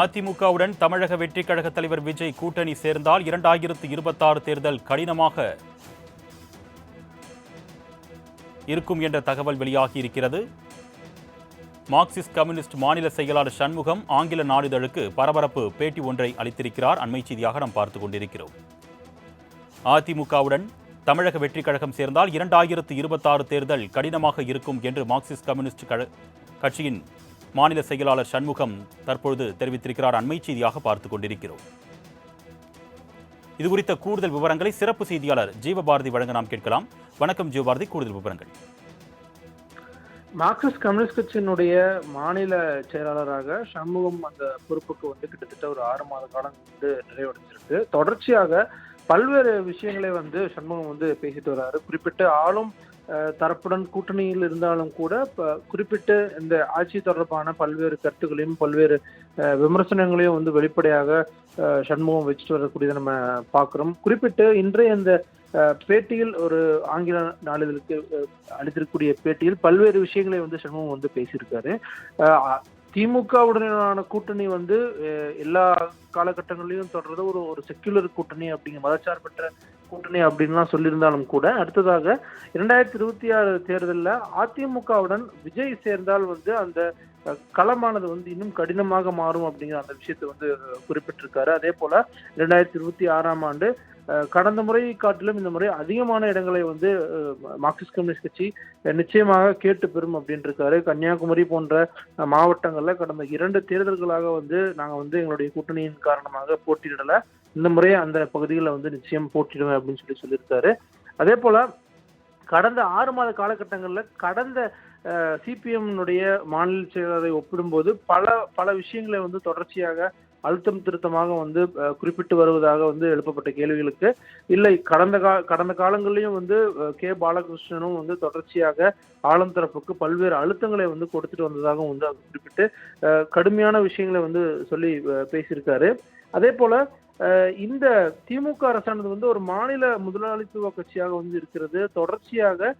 அதிமுகவுடன் தமிழக வெற்றிக் கழக தலைவர் விஜய் கூட்டணி சேர்ந்தால் இரண்டாயிரத்து இருபத்தாறு தேர்தல் கடினமாக இருக்கும் என்ற தகவல் வெளியாகி இருக்கிறது மார்க்சிஸ்ட் கம்யூனிஸ்ட் மாநில செயலாளர் சண்முகம் ஆங்கில நாளிதழுக்கு பரபரப்பு பேட்டி ஒன்றை அளித்திருக்கிறார். அண்மை செய்தியாக நாம் பார்த்து கொண்டிருக்கிறோம். அதிமுகவுடன் தமிழக வெற்றிக் கழகம் சேர்ந்தால் இரண்டாயிரத்து இருபத்தாறு தேர்தல் கடினமாக இருக்கும் என்று மார்க்சிஸ்ட் கம்யூனிஸ்ட் கழ- கட்சியின் மாநில செயலாளர் சண்முகம் தற்பொழுது தெரிவித்திருக்கிறார். அண்மை செய்தியாக பார்த்துக் கொண்டிருக்கிறோம். இது குறித்த கூடுதல் விவரங்களை சிறப்பு செய்தியாளர் ஜீவபாரதி வழங்க நாம் கேட்கலாம். வணக்கம் ஜீவபாரதி கூடுதல் விவரங்கள். மார்க்சிஸ்ட் கம்யூனிஸ்ட் கட்சியினுடைய மாநில செயலாளராக சண்முகம் அந்த பொறுப்புக்கு வந்து கிட்டத்தட்ட ஒரு ஆறு மாத காலம் வந்து நிறைவடைஞ்சிருக்கு. தொடர்ச்சியாக பல்வேறு விஷயங்களை வந்து சண்முகம் வந்து பேசிட்டு வர்றாரு குறிப்பிட்டு ஆளும் தரப்புடன் கூட்டணியில் இருந்தாலும் கூட குறிப்பிட்ட இந்த ஆட்சி தொடர்பான பல்வேறு கருத்துக்களையும் பல்வேறு விமர்சனங்களையும் வந்து வெளிப்படையாக சண்முகம் வச்சுட்டு வரக்கூடியதை நம்ம பார்க்குறோம். குறிப்பிட்டு இன்றைய இந்த பேட்டியில் ஒரு ஆங்கில நாளிதழுக்கு அளித்திருக்கக்கூடிய பேட்டியில் பல்வேறு விஷயங்களை வந்து சண்முகம் வந்து பேசியிருக்காரு. திமுகவுடனான கூட்டணி வந்து எல்லா காலகட்டங்களிலும் தொடர்றது ஒரு ஒரு செக்யுலர் கூட்டணி அப்படிங்கிற மதச்சார்பற்ற கூட்டணி அப்படின்லாம் சொல்லியிருந்தாலும் கூட அடுத்ததாக இரண்டாயிரத்தி இருபத்தி ஆறு தேர்தலில் அதிமுகவுடன் விஜய் சேர்ந்தால் வந்து அந்த களமானது வந்து இன்னும் கடினமாக மாறும் அப்படிங்கிற அந்த விஷயத்தை வந்து குறிப்பிட்டிருக்காரு. அதே போல இரண்டாயிரத்தி இருபத்தி ஆறாம் ஆண்டு கடந்த முறை காட்டிலும் இந்த முறை அதிகமான இடங்களை வந்து மார்க்சிஸ்ட் கம்யூனிஸ்ட் கட்சி நிச்சயமாக கேட்டு பெறும் அப்படின்னு இருக்காரு கன்னியாகுமரி போன்ற மாவட்டங்களில் கடந்த இரண்டு தேர்தல்களாக வந்து நாங்க வந்து எங்களுடைய கூட்டணியின் காரணமாக போட்டியிடல. இந்த முறை அந்த பகுதிகளில் வந்து நிச்சயம் போட்டிடுவேன் அப்படின்னு சொல்லி சொல்லியிருக்காரு. அதே போல கடந்த ஆறு மாத காலகட்டங்களில் கடந்த சிபிஎம்னுடைய மாநில செயலரை ஒப்பிடும்போது பல பல விஷயங்களை வந்து தொடர்ச்சியாக அழுத்தம் திருத்தமாக வந்து குறிப்பிட்டு வருவதாக வந்து எழுப்பப்பட்ட கேள்விகளுக்கு இல்லை. கடந்த கா கடந்த காலங்களிலும் வந்து கே. பாலகிருஷ்ணனும் வந்து தொடர்ச்சியாக ஆளும் தரப்புக்கு பல்வேறு அழுத்தங்களை வந்து கொடுத்துட்டு வந்ததாகவும் வந்து அவர் குறிப்பிட்டு கடுமையான விஷயங்களை வந்து சொல்லி பேசியிருக்காரு. அதே போல இந்த திமுக அரசானது வந்து ஒரு மாநில முதலாளித்துவ கட்சியாக வந்து இருக்கிறது. தொடர்ச்சியாக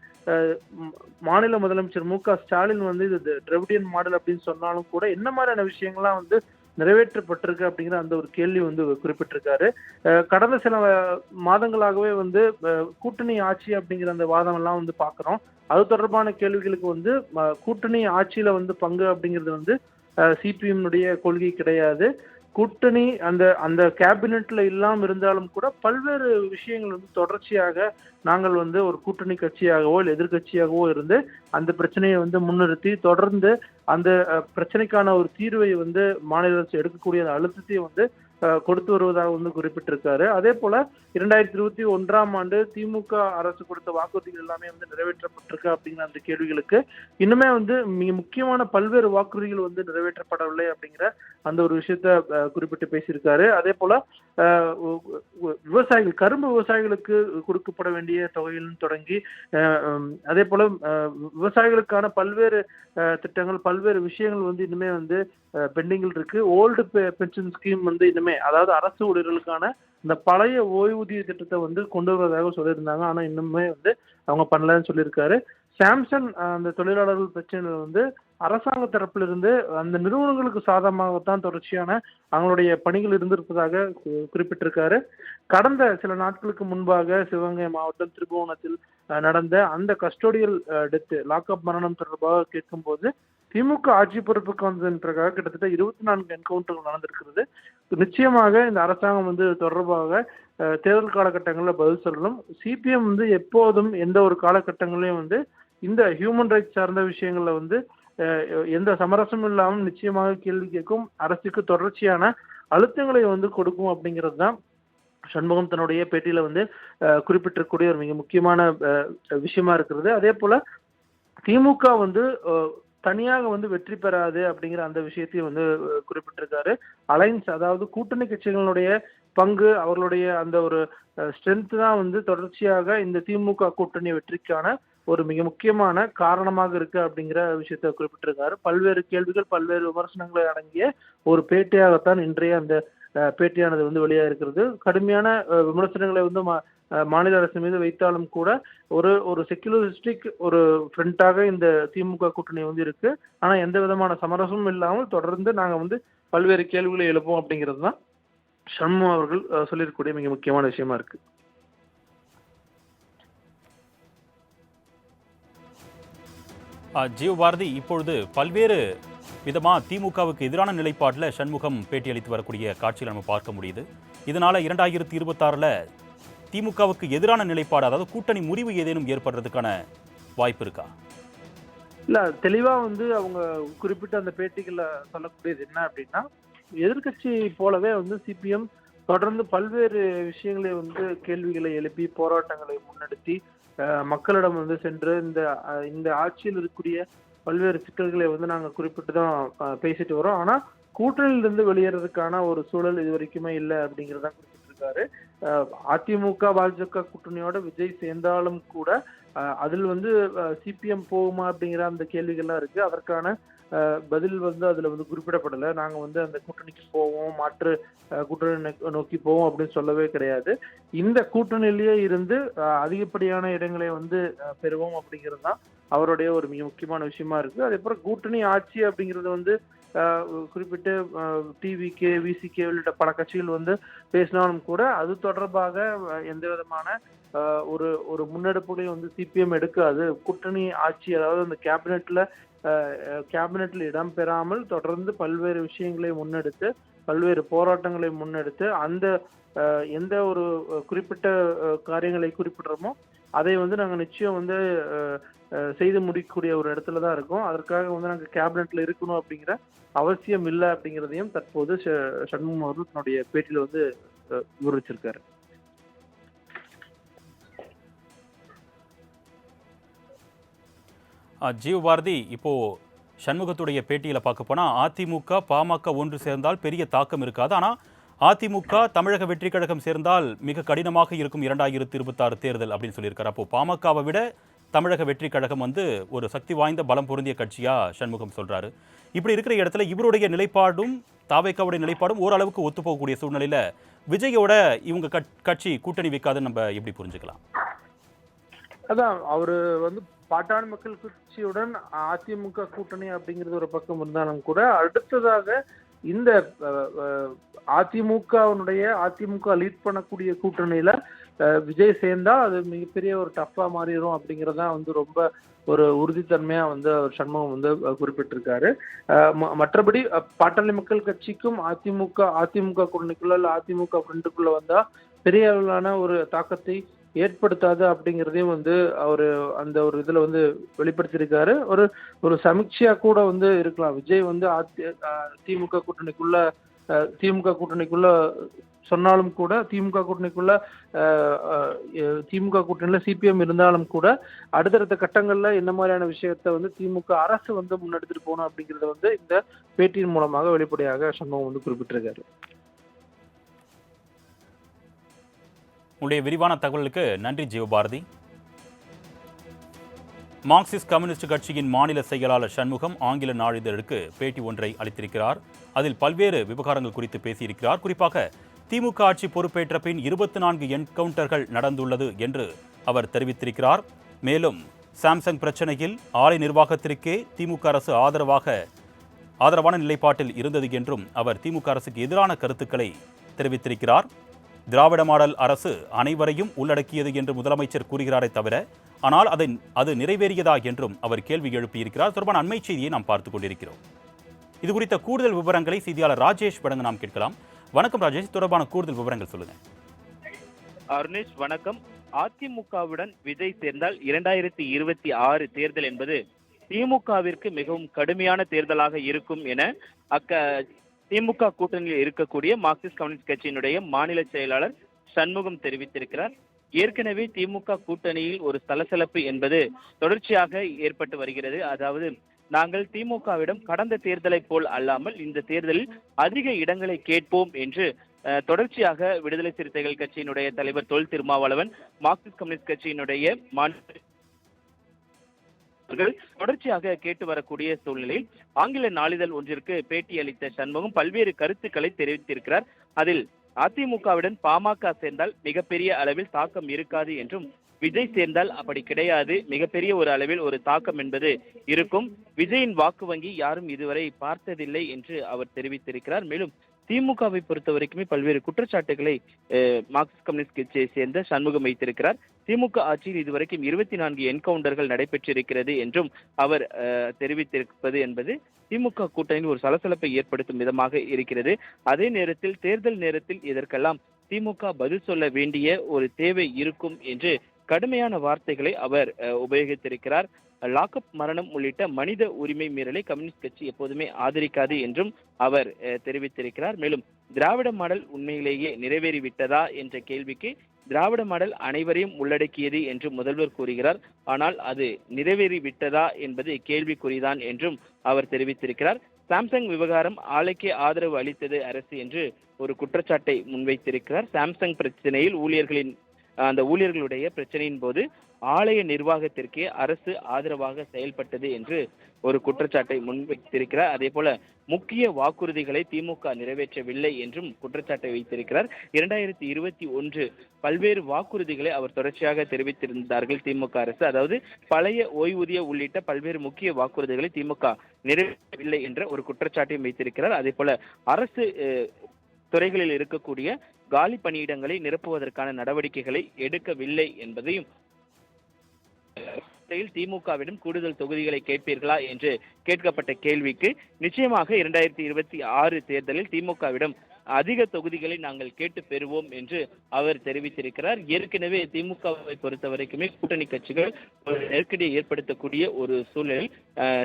மாநில முதலமைச்சர் மு க ஸ்டாலின் வந்து இது திராவிடியன் மாடல் அப்படின்னு சொன்னாலும் கூட என்ன மாதிரியான விஷயங்கள்லாம் வந்து நிறைவேற்றப்பட்டிருக்கு அப்படிங்கிற அந்த ஒரு கேள்வி வந்து குறிப்பிட்டிருக்காரு. கடந்த சில மாதங்களாகவே வந்து கூட்டணி ஆட்சி அப்படிங்கிற அந்த வாதம் எல்லாம் வந்து பார்க்குறோம். அது தொடர்பான கேள்விகளுக்கு வந்து கூட்டணி ஆட்சியில வந்து பங்கு அப்படிங்கிறது வந்து சிபிஎம்னுடைய கொள்கை கிடையாது. கூட்டணி அந்த அந்த கேபினெட்ல இல்லாமல் இருந்தாலும் கூட பல்வேறு விஷயங்கள் வந்து தொடர்ச்சியாக நாங்கள் வந்து ஒரு கூட்டணி கட்சியாகவோ இல்லை எதிர்க்கட்சியாகவோ இருந்து அந்த பிரச்சனையை வந்து முன்னிறுத்தி தொடர்ந்து அந்த பிரச்சனைக்கான ஒரு தீர்வை வந்து மாநில அரசு எடுக்கக்கூடிய அந்த வந்து கொடுத்து வருவதாக வந்து குறிப்பிட்டிருக்காரு. அதே போல இரண்டாயிரத்தி இருபத்தி ஒன்றாம் ஆண்டு திமுக அரசு கொடுத்த வாக்குறுதிகள் எல்லாமே வந்து நிறைவேற்றப்பட்டிருக்கு அப்படிங்கிற அந்த கேள்விகளுக்கு இன்னுமே வந்து மிக முக்கியமான பல்வேறு வாக்குறுதிகள் வந்து நிறைவேற்றப்படவில்லை அப்படிங்கிற அந்த ஒரு விஷயத்த குறிப்பிட்டு பேசியிருக்காரு. அதே போல விவசாயிகள் கரும்பு விவசாயிகளுக்கு கொடுக்கப்பட வேண்டிய தொகையிலும் தொடங்கி அதே போல விவசாயிகளுக்கான பல்வேறு திட்டங்கள் பல்வேறு விஷயங்கள் வந்து இன்னுமே வந்து பெண்டிங்கில் இருக்கு. ஓல்டு பென்ஷன் ஸ்கீம் வந்து இன்னுமே அதாவது அரசு ஊழியர்களுக்கான இந்த பழைய ஓய்வூதிய திட்டத்தை வந்து கொண்டு வருவதாக சொல்லியிருந்தாங்க. ஆனா இன்னுமே வந்து அவங்க பண்ணலன்னு சொல்லியிருக்காரு. சாம்சங் அந்த தொழிலாளர்கள் பிரச்சனை வந்து அரசாங்க தரப்பிலிருந்து அந்த நிறுவனங்களுக்கு சாதகமாகத்தான் தொடர்ச்சியான அவங்களுடைய பணிகள் இருந்திருப்பதாக குறிப்பிட்டிருக்காரு. கடந்த சில நாட்களுக்கு முன்பாக சிவகங்கை மாவட்டம் திருபுவனத்தில் நடந்த அந்த கஸ்டோடியல் டெத்து லாக்அப் மரணம் தொடர்பாக கேட்கும்போது திமுக ஆட்சி பொறுப்புக்கு வந்ததன் பிறகு கிட்டத்தட்ட இருபத்தி நான்கு என்கவுண்டர்கள் நடந்திருக்கிறது. நிச்சயமாக இந்த அரசாங்கம் வந்து தொடர்பாக தேர்தல் காலகட்டங்களில் பதில் சொல்லணும். சிபிஎம் வந்து எப்போதும் எந்த ஒரு காலகட்டங்களையும் வந்து இந்த ஹியூமன் ரைட்ஸ் சார்ந்த விஷயங்களில் வந்து எந்த சமரசமும் இல்லாமல் நிச்சயமாக கேள்வி கேட்கும். அரசுக்கு தொடர்ச்சியான அழுத்தங்களை வந்து கொடுக்கும் அப்படிங்கிறது தான் சண்முகம் தன்னுடைய பேட்டியில வந்து குறிப்பிட்டிருக்கக்கூடிய ஒரு மிக முக்கியமான விஷயமா இருக்கிறது. அதே போல திமுக வந்து தனியாக வந்து வெற்றி பெறாது அப்படிங்கிற அந்த விஷயத்தையும் வந்து குறிப்பிட்டிருக்காரு. அலைன்ஸ் அதாவது கூட்டணி கட்சிகளுடைய பங்கு அவர்களுடைய அந்த ஒரு ஸ்ட்ரென்த் தான் வந்து தொடர்ச்சியாக இந்த திமுக கூட்டணி வெற்றிக்கான ஒரு மிக முக்கியமான காரணமாக இருக்கு அப்படிங்கிற விஷயத்தை குறிப்பிட்டிருக்காரு. பல்வேறு கேள்விகள் பல்வேறு விமர்சனங்களை அடங்கிய ஒரு பேட்டியாகத்தான் இன்றைய அந்த பேட்டியானது வந்து வெளியாக இருக்கிறது கடுமையான விமர்சனங்களை வந்து மா- மாநில அரசு மீது வைத்தாலும் கூட ஒரு ஒரு செக்குலரிஸ்டிக் ஒரு ஃப்ரண்டாக இந்த திமுக கூட்டணி வந்து இருக்கு. ஆனா எந்த விதமான சமரசமும் இல்லாமல் தொடர்ந்து நாங்க வந்து பல்வேறு கேள்விகளை எழுப்போம் அப்படிங்கிறது தான் சண்முகம் அவர்கள் சொல்லியிருக்கக்கூடிய மிக முக்கியமான விஷயமா இருக்கு. ஆ, ஜீவபாரதி இப்பொழுது பல்வேறு விதமா திமுகவுக்கு எதிரான நிலைப்பாட்டில் சண்முகம் பேட்டியளித்து வரக்கூடிய காட்சியில் நம்ம பார்க்க முடியுது. இதனால இரண்டாயிரத்தி இருபத்தாறுல திமுகவுக்கு எதிரான நிலைப்பாடு அதாவது கூட்டணி முறிவு ஏதேனும் ஏற்படுறதுக்கான வாய்ப்பு இருக்கா? இல்லை தெளிவா வந்து அவங்க குறிப்பிட்ட அந்த பேட்டிகளில் சொல்லக்கூடியது என்ன அப்படின்னா எதிர்க்கட்சி போலவே வந்து சிபிஎம் தொடர்ந்து பல்வேறு விஷயங்களை வந்து கேள்விகளை எழுப்பி போராட்டங்களை முன்னெடுத்தி மக்களிடம் வந்து சென்று இந்த இந்த ஆட்சியில் இருக்கக்கூடிய பல்வேறு சிக்கல்களை வந்து நாங்கள் குறிப்பிட்டு தான் பேசிட்டு வரோம். ஆனால் கூட்டணியிலிருந்து வெளியேறதுக்கான ஒரு சூழல் இது வரைக்குமே இல்லை அப்படிங்கிறதான் குறிப்பிட்டிருக்காரு. அதிமுக பாஜக கூட்டணியோட விஜய் சேர்ந்தாலும் கூட அதில் வந்து சிபிஎம் போகுமா அப்படிங்கிற அந்த கேள்விகள்லாம் இருக்கு. அதற்கான பதில் வந்து அதுல வந்து குறிப்பிடப்படலை. நாங்க வந்து அந்த கூட்டணிக்கு போவோம் மாற்று கூட்டணி நோக்கி- நோக்கி போவோம் அப்படின்னு சொல்லவே கிடையாது. இந்த கூட்டணியிலேயே இருந்து அதிகப்படியான இடங்களை வந்து பெறுவோம் அப்படிங்கிறது தான் அவருடைய ஒரு மிக முக்கியமான விஷயமா இருக்கு. அதே போல கூட்டணி ஆட்சி அப்படிங்கிறது வந்து குறிப்பிட்டு டிவிகே விசிகே உள்ளிட்ட பல கட்சிகள் வந்து பேசினாலும் கூட அது தொடர்பாக எந்த விதமான ஒரு ஒரு முன்னெடுப்புகளையும் வந்து சிபிஎம் எடுக்காது. கூட்டணி ஆட்சி அதாவது அந்த கேபினெட்ல கேபினெட்ல இடம் பெறாமல் தொடர்ந்து பல்வேறு விஷயங்களை முன்னெடுத்து பல்வேறு போராட்டங்களை முன்னெடுத்து அந்த எந்த ஒரு குறிப்பிட்ட காரியங்களை குறிப்பிடுறோமோ அதை வந்து நாங்கள் நிச்சயம் வந்து செய்து முடிக்கக்கூடிய ஒரு இடத்துல தான் இருக்கோம். அதற்காக வந்து நாங்கள் கேபினெட்ல இருக்கணும் அப்படிங்கிற அவசியம் இல்லை அப்படிங்கிறதையும் தற்போது சண்முகம் அவர்கள் தன்னுடைய பேட்டியில் வந்து ஆஹ், விவரிச்சிருக்காரு. ஜீவ் ஜீவபாரதி இப்போ சண்முகத்துடைய பேட்டியில் பார்க்க போனால் அதிமுக பாமக ஒன்று சேர்ந்தால் பெரிய தாக்கம் இருக்காது. ஆனால் அதிமுக தமிழக வெற்றி கழகம் சேர்ந்தால் மிக கடினமாக இருக்கும் இரண்டாயிரத்தி இருபத்தாறு தேர்தல் அப்படின்னு சொல்லியிருக்காரு. அப்போ பாமகவை விட தமிழக வெற்றி கழகம் வந்து ஒரு சக்தி வாய்ந்த பலம் பொருந்திய கட்சியா சண்முகம் சொல்றாரு. இப்படி இருக்கிற இடத்துல இவருடைய நிலைப்பாடும் தாவேக்காவுடைய நிலைப்பாடும் ஓரளவுக்கு ஒத்து போகக்கூடிய சூழ்நிலையில விஜயோட இவங்க கட்- கட்சி கூட்டணி வைக்காதுன்னு நம்ம எப்படி புரிஞ்சுக்கலாம்? அதான் அவரு வந்து பாட்டாளி மக்கள் கட்சியுடன் அதிமுக கூட்டணி அப்படிங்கிறது ஒரு பக்கம் இருந்தாலும் கூட அடுத்ததாக இந்த அதிமுகவினுடைய அதிமுக லீட் பண்ணக்கூடிய கூட்டணியில விஜய் சேர்ந்தா அது மிகப்பெரிய ஒரு டஃப்பா மாறிடும் அப்படிங்கறதா வந்து ரொம்ப ஒரு உறுதித்தன்மையா வந்து அவர் சண்முகம் வந்து குறிப்பிட்டிருக்காரு. ம- மற்றபடி பாட்டாளி மக்கள் கட்சிக்கும் அதிமுக அதிமுக கூட்டணிக்குள்ள இல்ல அதிமுக ஃப்ரெண்டுக்குள்ள வந்தா பெரிய அளவிலான ஒரு தாக்கத்தை ஏற்படுத்தாது அப்படிங்கிறதையும் வந்து அவர் அந்த ஒரு இதில் வந்து வெளிப்படுத்தியிருக்காரு. ஒரு ஒரு சமீட்சையாக கூட வந்து இருக்கலாம். விஜய் வந்து திமுக கூட்டணிக்குள்ள திமுக கூட்டணிக்குள்ள சொன்னாலும் கூட திமுக கூட்டணிக்குள்ள திமுக கூட்டணியில் சிபிஎம் இருந்தாலும் கூட அடுத்தடுத்த கட்டங்களில் என்ன மாதிரியான விஷயத்த வந்து திமுக அரசு வந்து முன்னெடுத்துட்டு போகணும் அப்படிங்கறத வந்து இந்த பேட்டியின் மூலமாக வெளிப்படையாக சண்முகம் வந்து குறிப்பிட்டிருக்காரு. உங்களுடைய விரிவான தகவலுக்கு நன்றி ஜீவபாரதி. மார்க்சிஸ்ட் கம்யூனிஸ்ட் கட்சியின் மாநில செயலாளர் சண்முகம் ஆங்கில நாளிதழுக்கு பேட்டி ஒன்றை அளித்திருக்கிறார். அதில் பல்வேறு விவகாரங்கள் குறித்து பேசியிருக்கிறார். குறிப்பாக திமுக ஆட்சி பொறுப்பேற்ற பின் இருபத்தி நான்கு என்கவுண்டர்கள் நடந்துள்ளது என்று அவர் தெரிவித்திருக்கிறார். மேலும் சாம்சங் பிரச்சனையில் ஆலை நிர்வாகத்திற்கே திமுக அரசு ஆதரவாக ஆதரவான நிலைப்பாட்டில் இருந்தது என்றும் அவர் திமுக அரசுக்கு எதிரான கருத்துக்களை தெரிவித்திருக்கிறார். திராவிட மாடல் அரசு அனைவரையும் உள்ளடக்கியது என்று முதலமைச்சர் கூறுகிறாரே தவிர ஆனால் அதை அது நிறைவேறியதா என்றும் அவர் கேள்வி எழுப்பியிருக்கிறார். தொடர்பான அண்மை செய்தியை நாம் பார்த்துக் கொண்டிருக்கிறோம். இது குறித்த கூடுதல் விவரங்களை செய்தியாளர் ராஜேஷ் வழங்க நாம் கேட்கலாம். வணக்கம் ராஜேஷ். தொடர்பான கூடுதல் விவரங்கள் சொல்லுங்க. அருணேஷ் வணக்கம். அதிமுகவுடன் விஜய் சேர்ந்தால் இரண்டாயிரத்தி இருபத்தி ஆறு தேர்தல் என்பது திமுகவிற்கு மிகவும் கடுமையான தேர்தலாக இருக்கும் என அக்க திமுக கூட்டணியில் இருக்கக்கூடிய மார்க்சிஸ்ட் கம்யூனிஸ்ட் கட்சியினுடைய மாநில செயலாளர் சண்முகம் தெரிவித்திருக்கிறார். ஏற்கனவே திமுக கூட்டணியில் ஒரு சலசலப்பு என்பது தொடர்ச்சியாக ஏற்பட்டு வருகிறது. அதாவது நாங்கள் திமுகவிடம் கடந்த தேர்தலை போல் அல்லாமல் இந்த தேர்தலில் அதிக இடங்களை கேட்போம் என்று தொடர்ச்சியாக விடுதலை சிறுத்தைகள் கட்சியினுடைய தலைவர் தொல் திருமாவளவன் மார்க்சிஸ்ட் கம்யூனிஸ்ட் கட்சியினுடைய மாநில அவர்கள் தொடர்ச்சியாக கேட்டு வரக்கூடிய சூழ்நிலையில் ஆங்கில நாளிதழ் ஒன்றிற்கு பேட்டி அளித்த சண்முகம் பல்வேறு கருத்துக்களை தெரிவித்திருக்கிறார். அதில் அதிமுகவுடன் பாமக சேர்ந்தால் மிகப்பெரிய அளவில் தாக்கம் இருக்காது என்றும் விஜய் சேர்ந்தால் அப்படி கிடையாது. மிகப்பெரிய ஒரு அளவில் ஒரு தாக்கம் என்பது இருக்கும். விஜயின் வாக்கு வங்கி யாரும் இதுவரை பார்த்ததில்லை என்று அவர் தெரிவித்திருக்கிறார். மேலும் திமுகவை பொறுத்த வரைக்குமே பல்வேறு குற்றச்சாட்டுகளை மார்க்சிஸ்ட் கம்யூனிஸ்ட் கட்சியை சேர்ந்த சண்முகம் வைத்திருக்கிறார். திமுக ஆட்சியில் இதுவரைக்கும் இருபத்தி நான்கு என்கவுண்டர்கள் நடைபெற்றிருக்கிறது என்றும் அவர் அஹ், தெரிவித்திருப்பது என்பது திமுக கூட்டணியில் ஒரு சலசலப்பை ஏற்படுத்தும் விதமாக இருக்கிறது. அதே நேரத்தில் தேர்தல் நேரத்தில் இதற்கெல்லாம் திமுக பதில் சொல்ல வேண்டிய ஒரு தேவை இருக்கும் என்று கடுமையான வார்த்தைகளை அவர் அஹ், உபயோகித்திருக்கிறார். லாக்அப் மரணம் உள்ளிட்ட மனித உரிமை மீறலை கம்யூனிஸ்ட் கட்சி எப்போதுமே ஆதரிக்காது என்றும் அவர் தெரிவித்திருக்கிறார். மேலும் திராவிட மாடல் உண்மையிலேயே நிறைவேறிவிட்டதா என்ற கேள்விக்கு திராவிட மாடல் அனைவரையும் உள்ளடக்கியது என்று முதல்வர் கூறுகிறார். ஆனால் அது நிறைவேறிவிட்டதா என்பது கேள்விக்குறிதான் என்றும் அவர் தெரிவித்திருக்கிறார். சாம்சங் விவகாரம் ஆலைக்கே ஆதரவு அளித்தது அரசு என்று ஒரு குற்றச்சாட்டை முன்வைத்திருக்கிறார். சாம்சங் பிரச்சனையில் ஊழியர்களின் அந்த ஊழியர்களுடைய பிரச்சனையின் போது ஆலய நிர்வாகத்திற்கே அரசு ஆதரவாக செயல்பட்டது என்று ஒரு குற்றச்சாட்டை முன்வைத்திருக்கிறார். அதே போல முக்கிய வாக்குறுதிகளை திமுக நிறைவேற்றவில்லை என்றும் குற்றச்சாட்டை வைத்திருக்கிறார். இரண்டாயிரத்தி இருபத்தி ஒன்று பல்வேறு வாக்குறுதிகளை அவர் தொடர்ச்சியாக தெரிவித்திருந்தார்கள் திமுக அரசு. அதாவது பழைய ஓய்வூதிய உள்ளிட்ட பல்வேறு முக்கிய வாக்குறுதிகளை திமுக நிறைவேற்றவில்லை என்ற ஒரு குற்றச்சாட்டையும் வைத்திருக்கிறார். அதே போல அரசு துறைகளில் இருக்கக்கூடிய காலி பணியிடங்களை நிரப்புவதற்கான நடவடிக்கைகளை எடுக்கவில்லை என்பதையும் திமுகவிடம் கூடுதல் தொகுதிகளை கேட்பீர்களா என்று கேட்கப்பட்ட கேள்விக்கு நிச்சயமாக இரண்டாயிரத்தி இருபத்தி ஆறு தேர்தலில் திமுகவிடம் அதிக தொகுதிகளை நாங்கள் கேட்டு பெறுவோம் என்று அவர் தெரிவித்திருக்கிறார். ஏற்கனவே திமுகவை பொறுத்த வரைக்குமே கூட்டணி கட்சிகள் ஒரு நெருக்கடியை ஏற்படுத்தக்கூடிய ஒரு சூழலில்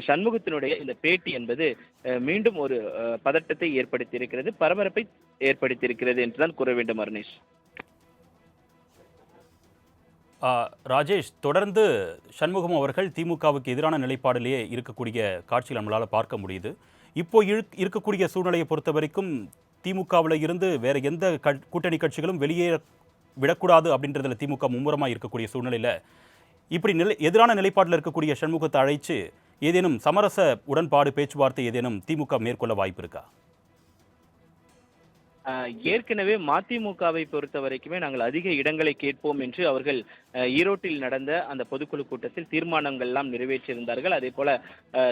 சண்முகத்தினுடைய இந்த பேட்டி என்பது மீண்டும் ஒரு பதட்டத்தை ஏற்படுத்தியிருக்கிறது பரபரப்பை ஏற்படுத்தியிருக்கிறது என்றுதான் கூற வேண்டும் அருணேஷ். ராஜேஷ் தொடர்ந்து சண்முகம் அவர்கள் திமுகவுக்கு எதிரான நிலைப்பாடிலேயே இருக்கக்கூடிய காட்சியில் நம்மளால் பார்க்க முடியுது. இப்போ இருக்கக்கூடிய சூழ்நிலையை பொறுத்த வரைக்கும் திமுகவில் இருந்து வேற எந்த கூட்டணி கட்சிகளும் வெளியே விடக்கூடாது அப்படின்றதுல திமுக மும்முரமாக இருக்கக்கூடிய சூழ்நிலையில் இப்படி நிலை எதிரான நிலைப்பாட்டில் இருக்கக்கூடிய சண்முகத்தை அழைச்சு ஏதேனும் சமரச உடன்பாடு பேச்சுவார்த்தை ஏதேனும் திமுக மேற்கொள்ள வாய்ப்பு இருக்கா? ஏற்கனவே மதிமுகவை பொறுத்த வரைக்குமே நாங்கள் அதிக இடங்களை கேட்போம் என்று அவர்கள் ஈரோட்டில் நடந்த அந்த பொதுக்குழு கூட்டத்தில் தீர்மானங்கள் எல்லாம் நிறைவேற்றியிருந்தார்கள். அதே போல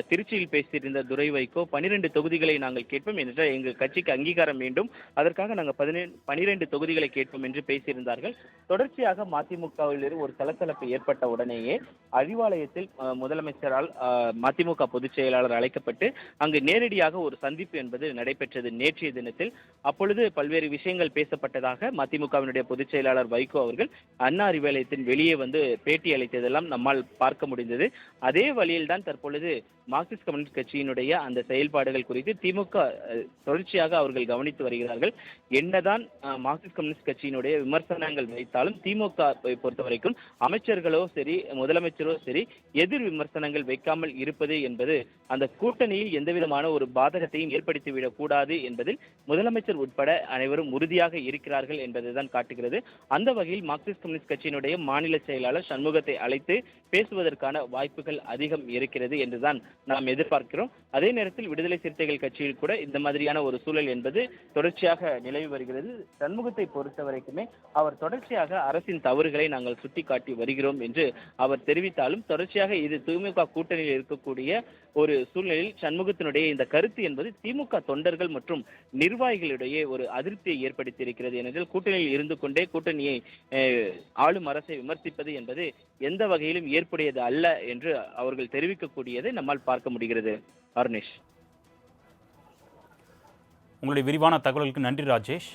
திருச்சியில் பேசியிருந்த துரை வைகோ பனிரெண்டு தொகுதிகளை நாங்கள் கேட்போம் என்று எங்கள் கட்சிக்கு அங்கீகாரம் வேண்டும். அதற்காக நாங்கள் பதினேழு பனிரெண்டு தொகுதிகளை கேட்போம் என்று பேசியிருந்தார்கள். தொடர்ச்சியாக மதிமுகவில் ஒரு சலசலப்பு ஏற்பட்ட உடனேயே அறிவாலயத்தில் முதலமைச்சரால் மதிமுக பொதுச் செயலாளர் அழைக்கப்பட்டு அங்கு நேரடியாக ஒரு சந்திப்பு என்பது நடைபெற்றது நேற்றைய தினத்தில். அப்பொழுது பல்வேறு விஷயங்கள் பேசப்பட்டதாக மதிமுகவினுடைய பொதுச் செயலாளர் வைகோ அவர்கள் அண்ணா அறிவாலயத்தின் வெளியே வந்து பேட்டி அளித்ததெல்லாம் நம்மால் பார்க்க முடிந்தது. அதே வழியில்தான் தற்பொழுது மார்க்சிஸ்ட் கம்யூனிஸ்ட் கட்சியினுடைய அந்த செயல்பாடுகள் குறித்து திமுக தொடர்ச்சியாக அவர்கள் கவனித்து வருகிறார்கள். என்னதான் மார்க்சிஸ்ட் கம்யூனிஸ்ட் கட்சியினுடைய விமர்சனங்கள் வைத்தாலும் திமுக பொறுத்த வரைக்கும் அமைச்சர்களோ சரி முதலமைச்சரோ சரி எதிர் விமர்சனங்கள் வைக்காமல் இருப்பது என்பது அந்த கூட்டணியில் எந்தவிதமான ஒரு பாதகத்தையும் ஏற்படுத்திவிடக் கூடாது என்பதில் முதலமைச்சர் உட்பட அனைவரும் உறுதியாக இருக்கிறார்கள் என்பதுதான் காட்டுகிறது. அந்த வகையில் மார்க்சிஸ்ட் கம்யூனிஸ்ட் கட்சியினுடைய மாநில செயலாளர் சண்முகத்தை அழைத்து பேசுவதற்கான வாய்ப்புகள் அதிகம் இருக்கிறது என்றுதான் நாம் எதிர்பார்க்கிறோம். அதே நேரத்தில் விடுதலை சிறுத்தைகள் கட்சியில் கூட இந்த மாதிரியான ஒரு சூழல் என்பது தொடர்ச்சியாக நிலவி வருகிறது. சண்முகத்தை பொறுத்த வரைக்குமே அவர் தொடர்ச்சியாக அரசின் தவறுகளை நாங்கள் சுட்டிக்காட்டி வருகிறோம் என்று அவர் தெரிவித்தாலும் தொடர்ச்சியாக இது திமுக கூட்டணியில் இருக்கக்கூடிய ஒரு சூழ்நிலையில் சண்முகத்தினுடைய இந்த கருத்து என்பது திமுக தொண்டர்கள் மற்றும் நிர்வாகிகளிடையே ஒரு அதிருப்தியை ஏற்படுத்தி இருக்கிறது ஏனென்றால் கூட்டணியில் இருந்து கொண்டே கூட்டணியை ஆளும் அரசை விமர்சிப்பது என்பது எந்த வகையிலும் ஏற்புடையது அல்ல என்று அவர்கள் தெரிவிக்கக்கூடியதை நம்மால் பார்க்க முடிகிறது. அருணேஷ். உங்களுடைய விரிவான தகவல்களுக்கு நன்றி ராஜேஷ்.